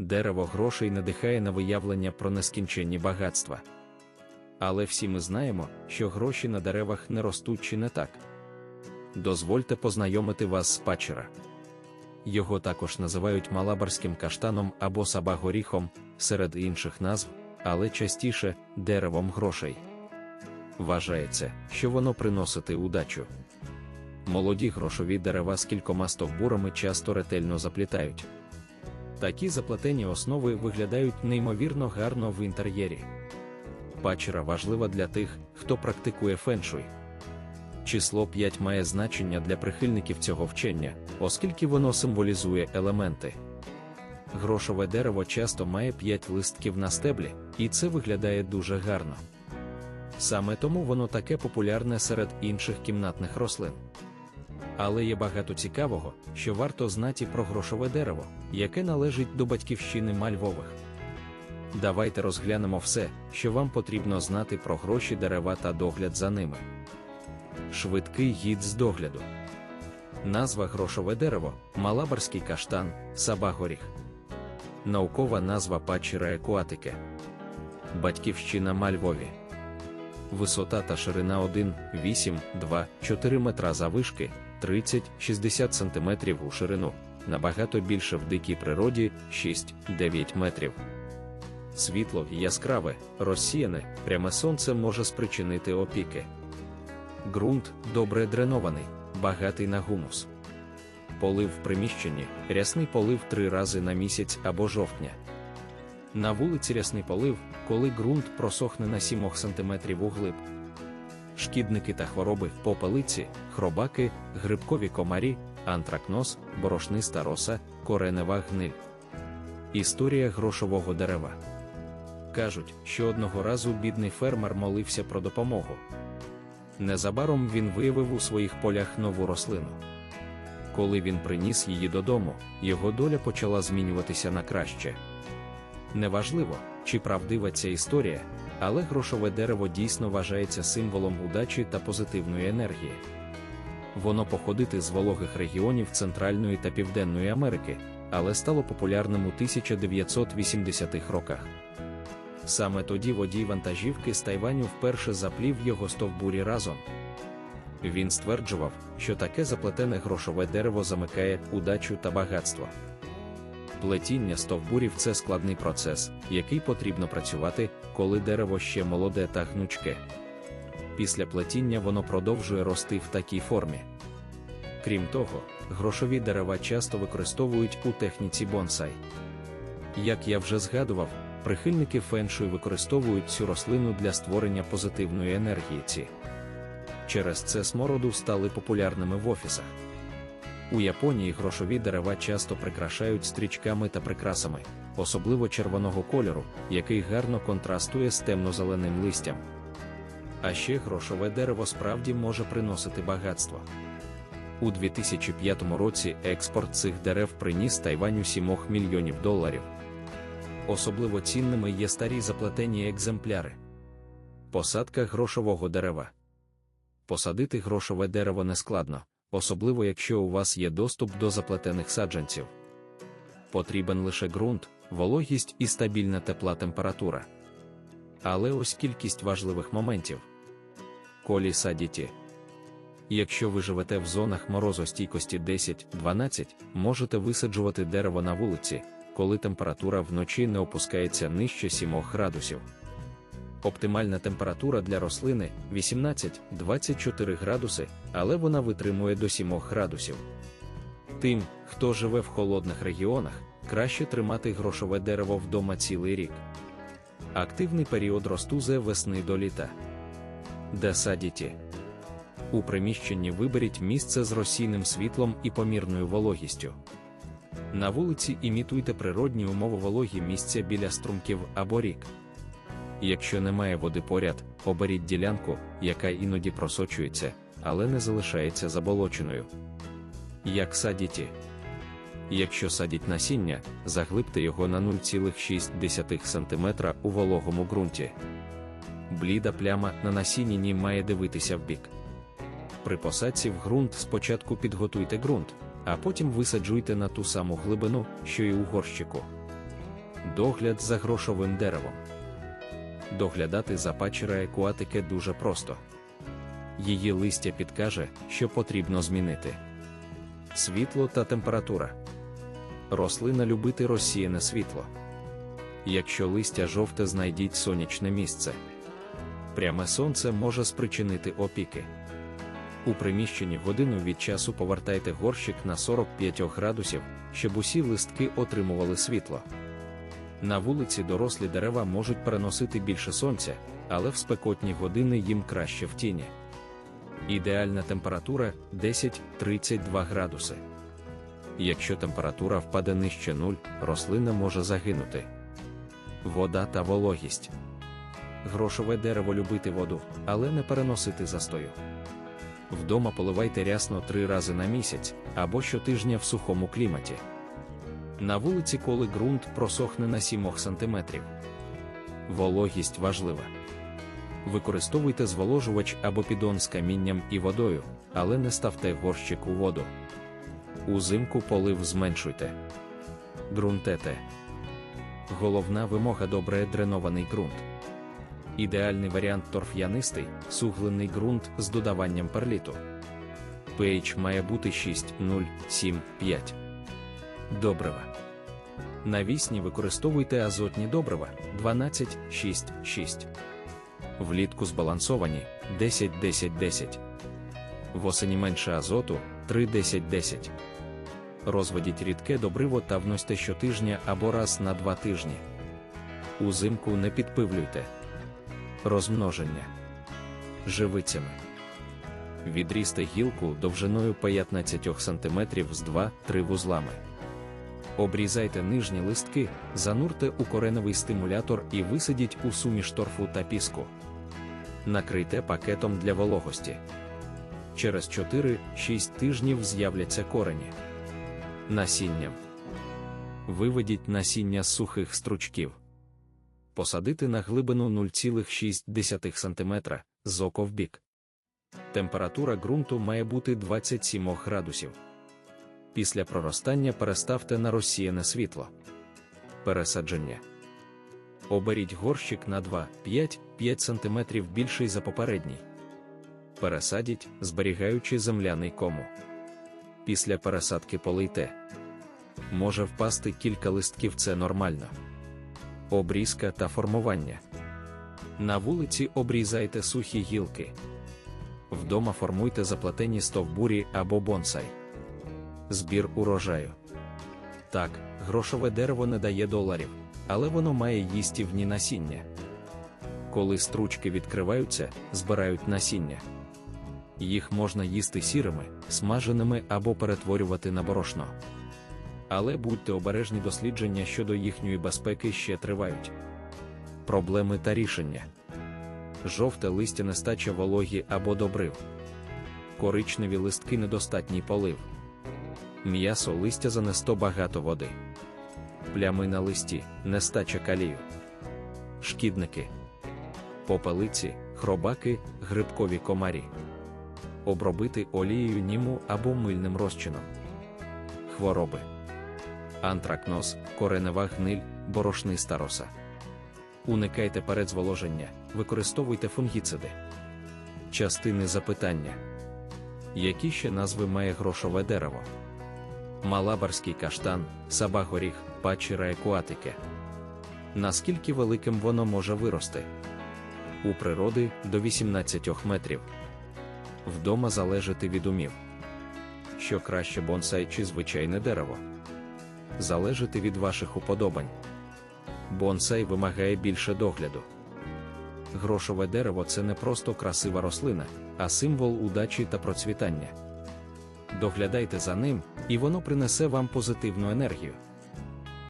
дерево грошей надихає на виявлення про нескінченні багатства. Але всі ми знаємо, що гроші на деревах не ростуть чи не так. Дозвольте познайомити вас з пачера. Його також називають малабарським каштаном або сабагоріхом, серед інших назв, але частіше деревом грошей. Вважається, що воно приносить удачу. Молоді грошові дерева з кількома стовбурами часто ретельно заплітають. Такі заплетені основи виглядають неймовірно гарно в інтер'єрі. Пачера важлива для тих, хто практикує феншуй. Число 5 має значення для прихильників цього вчення, оскільки воно символізує елементи. Грошове дерево часто має 5 листків на стеблі, і це виглядає дуже гарно. Саме тому воно таке популярне серед інших кімнатних рослин. Але є багато цікавого, що варто знати про грошове дерево, яке належить до батьківщини мальвових. Давайте розглянемо все, що вам потрібно знати про гроші дерева та догляд за ними. Швидкий гід з догляду. Назва грошове дерево, малабарський каштан, сабагоріх. Наукова назва пачера екуатике. Батьківщина Мальвові. Висота та ширина 1, 8, 2, 4 метра завишки, 30-60 см у ширину, набагато більше в дикій природі 6-9 метрів. Світло яскраве, розсіяне, пряме сонце може спричинити опіки. Ґрунт добре дренований, багатий на гумус. Полив в приміщенні, рясний полив три рази на місяць або жовтня. На вулиці рясний полив, коли ґрунт просохне на 7 см углиб. Шкідники та хвороби попелиці, хробаки, грибкові комарі, антракноз, борошниста роса, коренева гниль. Історія грошового дерева. Кажуть, що одного разу бідний фермер молився про допомогу. Незабаром він виявив у своїх полях нову рослину. Коли він приніс її додому, його доля почала змінюватися на краще. Неважливо, чи правдива ця історія, але грошове дерево дійсно вважається символом удачі та позитивної енергії. Воно походити з вологих регіонів Центральної та Південної Америки, але стало популярним у 1980-х роках. Саме тоді водій вантажівки з Тайваню вперше заплів його стовбурі разом. Він стверджував, що таке заплетене грошове дерево замикає удачу та багатство. Плетіння стовбурів це складний процес, який потрібно працювати, коли дерево ще молоде та гнучке. Після плетіння воно продовжує рости в такій формі. Крім того, грошові дерева часто використовують у техніці бонсай. Як я вже згадував, прихильники феншуй використовують цю рослину для створення позитивної енергії. ці. Через це смороду стали популярними в офісах. У Японії грошові дерева часто прикрашають стрічками та прикрасами, особливо червоного кольору, який гарно контрастує з темно-зеленим листям. А ще грошове дерево справді може приносити багатство. У 2005 році експорт цих дерев приніс Тайваню 7 мільйонів доларів. Особливо цінними є старі заплетені екземпляри. Посадка грошового дерева. Посадити грошове дерево нескладно, особливо якщо у вас є доступ до заплетених саджанців. Потрібен лише ґрунт, вологість і стабільна тепла температура. Але ось кількість важливих моментів. Колі садіті. Якщо ви живете в зонах морозостійкості 10-12, можете висаджувати дерево на вулиці, коли температура вночі не опускається нижче 7 градусів. Оптимальна температура для рослини 18-24 градуси, але вона витримує до 7 градусів. Тим, хто живе в холодних регіонах, краще тримати грошове дерево вдома цілий рік. Активний період росту з весни до літа. Де садіті. У приміщенні виберіть місце з розсійним світлом і помірною вологістю. На вулиці імітуйте природні умови вологі місця біля струмків або рік. Якщо немає води поряд, оберіть ділянку, яка іноді просочується, але не залишається заболоченою. Як садіті. Якщо садіть насіння, заглибте його на 0,6 см у вологому ґрунті. Бліда пляма на насінні має дивитися вбік. При посадці в ґрунт спочатку підготуйте ґрунт, а потім висаджуйте на ту саму глибину, що й у горщику. Догляд за грошовим деревом. Доглядати за пачера екуатике дуже просто. Її листя підкаже, що потрібно змінити. Світло та температура. Рослина любити розсіяне світло. Якщо листя жовте, знайдіть сонячне місце. Пряме сонце може спричинити опіки. У приміщенні годину від часу повертайте горщик на 45 градусів, щоб усі листки отримували світло. На вулиці дорослі дерева можуть переносити більше сонця, але в спекотні години їм краще в тіні. Ідеальна температура 10-32 градуси. Якщо температура впаде нижче 0, рослина може загинути. Вода та вологість. Грошове дерево любити воду, але не переносити застою. Вдома поливайте рясно три рази на місяць або щотижня в сухому кліматі. На вулиці, коли ґрунт просохне на 7 см. Вологість важлива. Використовуйте зволожувач або підон з камінням і водою, але не ставте горщик у воду. Узимку полив зменшуйте. Ґрунтете. Головна вимога добре дренований ґрунт. Ідеальний варіант торф'янистий, суглинний ґрунт з додаванням перліту. pH має бути 6, 0, 7, 5. Добрива. Навісні використовуйте азотні добрива 12, 6, 6. Влітку збалансовані 10, 10, 10. Восені менше азоту 3, 10, 10. Розведіть рідке добриво та вносьте щотижня або раз на 2 тижні. Узимку не підпивлюйте. Розмноження живицями. Відрізьте гілку довжиною 15 см з 2-3 вузлами. Обрізайте нижні листки, занурте у кореневий стимулятор і висадіть у суміш торфу та піску. Накрийте пакетом для вологості. Через 4-6 тижнів з'являться корені. Насінням. Виведіть насіння з сухих стручків. Посадити на глибину 0,6 см з око в бік. Температура ґрунту має бути 27 градусів. Після проростання переставте на розсіяне світло. Пересадження. Оберіть горщик на 2-5-5 см більший за попередній. Пересадіть, зберігаючи земляний кому. Після пересадки полийте. Може впасти кілька листків, це нормально. Обрізка та формування. На вулиці обрізайте сухі гілки. Вдома формуйте заплетені стовбурі або бонсай. Збір урожаю. Так, грошове дерево не дає доларів, але воно має їстівні насіння. Коли стручки відкриваються, збирають насіння. Їх можна їсти сірими, смаженими або перетворювати на борошно. Але будьте обережні дослідження щодо їхньої безпеки ще тривають. Проблеми та рішення. Жовте листя нестача вологі або добрив. Коричневі листки недостатній полив. М'ясо листя занесто багато води. Плями на листі, нестача калію. Шкідники. Попелиці, хробаки, грибкові комарі. Обробити олією німу або мильним розчином. Хвороби. Антракноз, коренева гниль, борошниста роса. Уникайте передзволоження, використовуйте фунгіциди. Частини запитання. Які ще назви має грошове дерево? Малабарський каштан, сабагоріх, пачіра екуатике. Наскільки великим воно може вирости? У природи до 18 метрів. Вдома залежати від умів. Що краще бонсай чи звичайне дерево? Залежати від ваших уподобань. Бонсай вимагає більше догляду. Грошове дерево це не просто красива рослина, а символ удачі та процвітання. Доглядайте за ним, і воно принесе вам позитивну енергію.